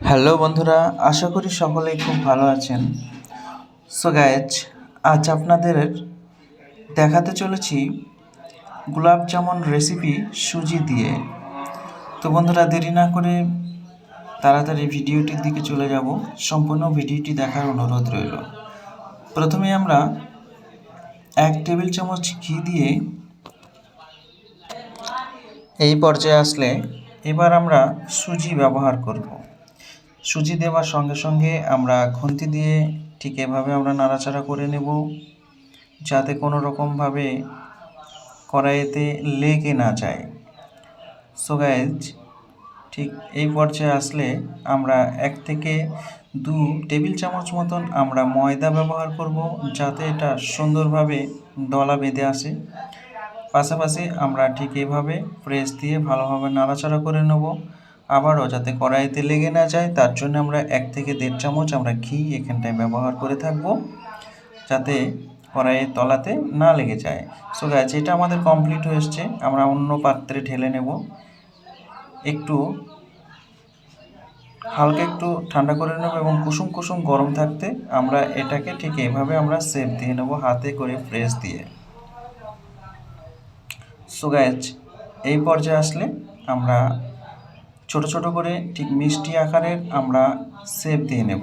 Hello বন্ধুরা, আশা করি সকলেই খুব ভালো আছেন। সো গাইজ আজ আপনাদের দেখাতে চলেছি গোলাপ জামুন রেসিপি সুজি দিয়ে। তো বন্ধুরা, দেরি না করে তাড়াতাড়ি ভিডিওটির দিকে চলে যাব। সম্পূর্ণ ভিডিওটি দেখার অনুরোধ রইল। প্রথমে আমরা এক টেবিল চামচ ঘি দিয়ে এই পর্যায়ে আসলে এবার আমরা সুজি ব্যবহার করব। সুজি দেওয়ার সঙ্গে সঙ্গে আমরা খুন্তি দিয়ে ঠিক এভাবে আমরা নাড়াচাড়া করে নেব, যাতে কোনো রকমভাবে কড়াইতে লেগে না যায়। সো গাইজ ঠিক এই পর্যায়ে আসলে আমরা এক থেকে দু টেবিল চামচ মতন আমরা ময়দা ব্যবহার করব, যাতে এটা সুন্দরভাবে দলা বেঁধে আসে। পাশাপাশি আমরা ঠিক এইভাবে প্রেস দিয়ে ভালোভাবে নাড়াচাড়া করে নেব। আবারও যাতে কড়াইতে লেগে না যায়, তার জন্য আমরা এক থেকে দেড় চামচ আমরা ঘি এখানটায় ব্যবহার করে থাকব, যাতে কড়াইয়ের তলাতে না লেগে যায়। সো গাছ এটা আমাদের কমপ্লিট হয়ে এসছে। আমরা অন্য পাত্রে ঢেলে নেব। একটু হালকা একটু ঠান্ডা করে নেব এবং কুসুম কুসুম গরম থাকতে আমরা এটাকে ঠিক এভাবে আমরা সেপ দিয়ে নেব হাতে করে প্রেস দিয়ে। সো গাছ এই পর্যায়ে আসলে আমরা ছোট ছোট করে ঠিক মিষ্টি আকারের আমরা শেপ দিয়ে নেব।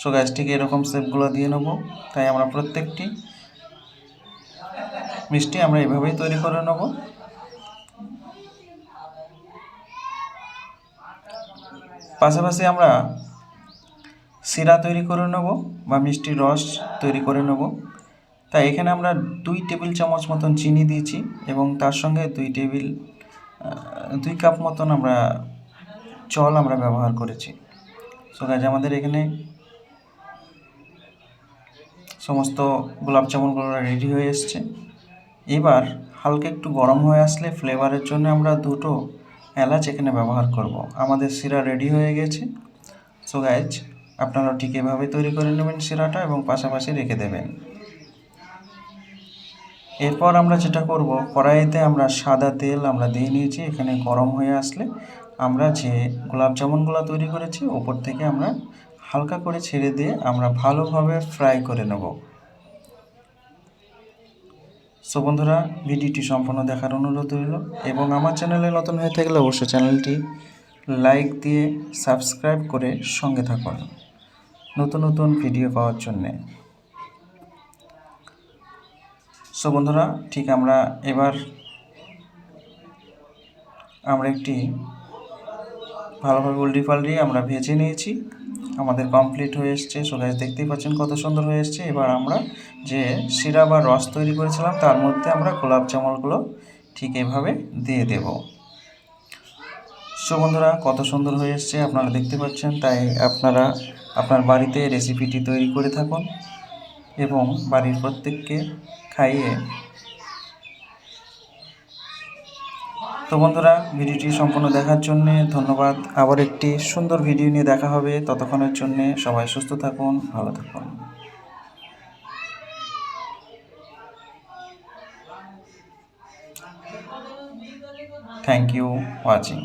সো গ্যাস ঠিক এরকম সেপগুলো দিয়ে নেব। তাই আমরা প্রত্যেকটি মিষ্টি আমরা এভাবেই তৈরি করে নেব। পাশাপাশি আমরা শিরা তৈরি করে নেব বা মিষ্টির রস তৈরি করে নেব। তাই এখানে আমরা দুই টেবিল চামচ মতন চিনি দিয়েছি এবং তার সঙ্গে দুই টেবিল দুই কাপ মতন আমরা জল আমরা ব্যবহার করেছি। সো গাছ আমাদের এখানে সমস্ত গোলাপ জামুনগুলো রেডি হয়ে এসছে। এবার হালকা একটু গরম হয়ে আসলে ফ্লেভারের জন্য আমরা দুটো এলাচ এখানে ব্যবহার করব। আমাদের শিরা রেডি হয়ে গেছে। সো গাইজ আপনারা ঠিক এভাবে তৈরি করে নেবেন শিরাটা এবং পাশাপাশি রেখে দেবেন। এরপর আমরা যেটা করব, কড়াইতে আমরা সাদা তেল আমরা দিয়ে নিয়েছি, এখানে গরম হয়ে আসলে আমরা যে গোলাপ জামুনগুলো তৈরি করেছি, ওপর থেকে আমরা হালকা করে ছেড়ে দিয়ে আমরা ভালোভাবে ফ্রাই করে নেব। সো বন্ধুরা, ভিডিওটি সম্পূর্ণ দেখার অনুরোধ রইল এবং আমার চ্যানেলে নতুন হয়ে থাকলে অবশ্যই চ্যানেলটি লাইক দিয়ে সাবস্ক্রাইব করে সঙ্গে থাকুন। নতুন নতুন ভিডিও পাওয়ার জন্যে। সো বন্ধুরা, ঠিক আমরা এবার আমরা একটি ভালোভাবে উল্টি পাল্টি আমরা ভেজে নিয়েছি। আমাদের কমপ্লিট হয়ে এসছে। সো গাছ দেখতেই পাচ্ছেন কত সুন্দর হয়ে এসছে। এবার আমরা যে শিরা বা রস তৈরি করেছিলাম, তার মধ্যে আমরা গোলাপ জামুনগুলো ঠিক এভাবে দিয়ে দেব। সো বন্ধুরা, কত সুন্দর হয়ে এসছে। আপনারা দেখতে পাচ্ছেন, তাই আপনারা আপনার বাড়িতে রেসিপিটি তৈরি করে থাকুন এবং বাড়ির প্রত্যেককে খাইয়ে। তো বন্ধুরা, ভিডিওটি সম্পূর্ণ দেখার জন্যে ধন্যবাদ। আবার একটি সুন্দর ভিডিও নিয়ে দেখা হবে। ততক্ষণের জন্যে সবাই সুস্থ থাকুন, ভালো থাকুন। Thank you watching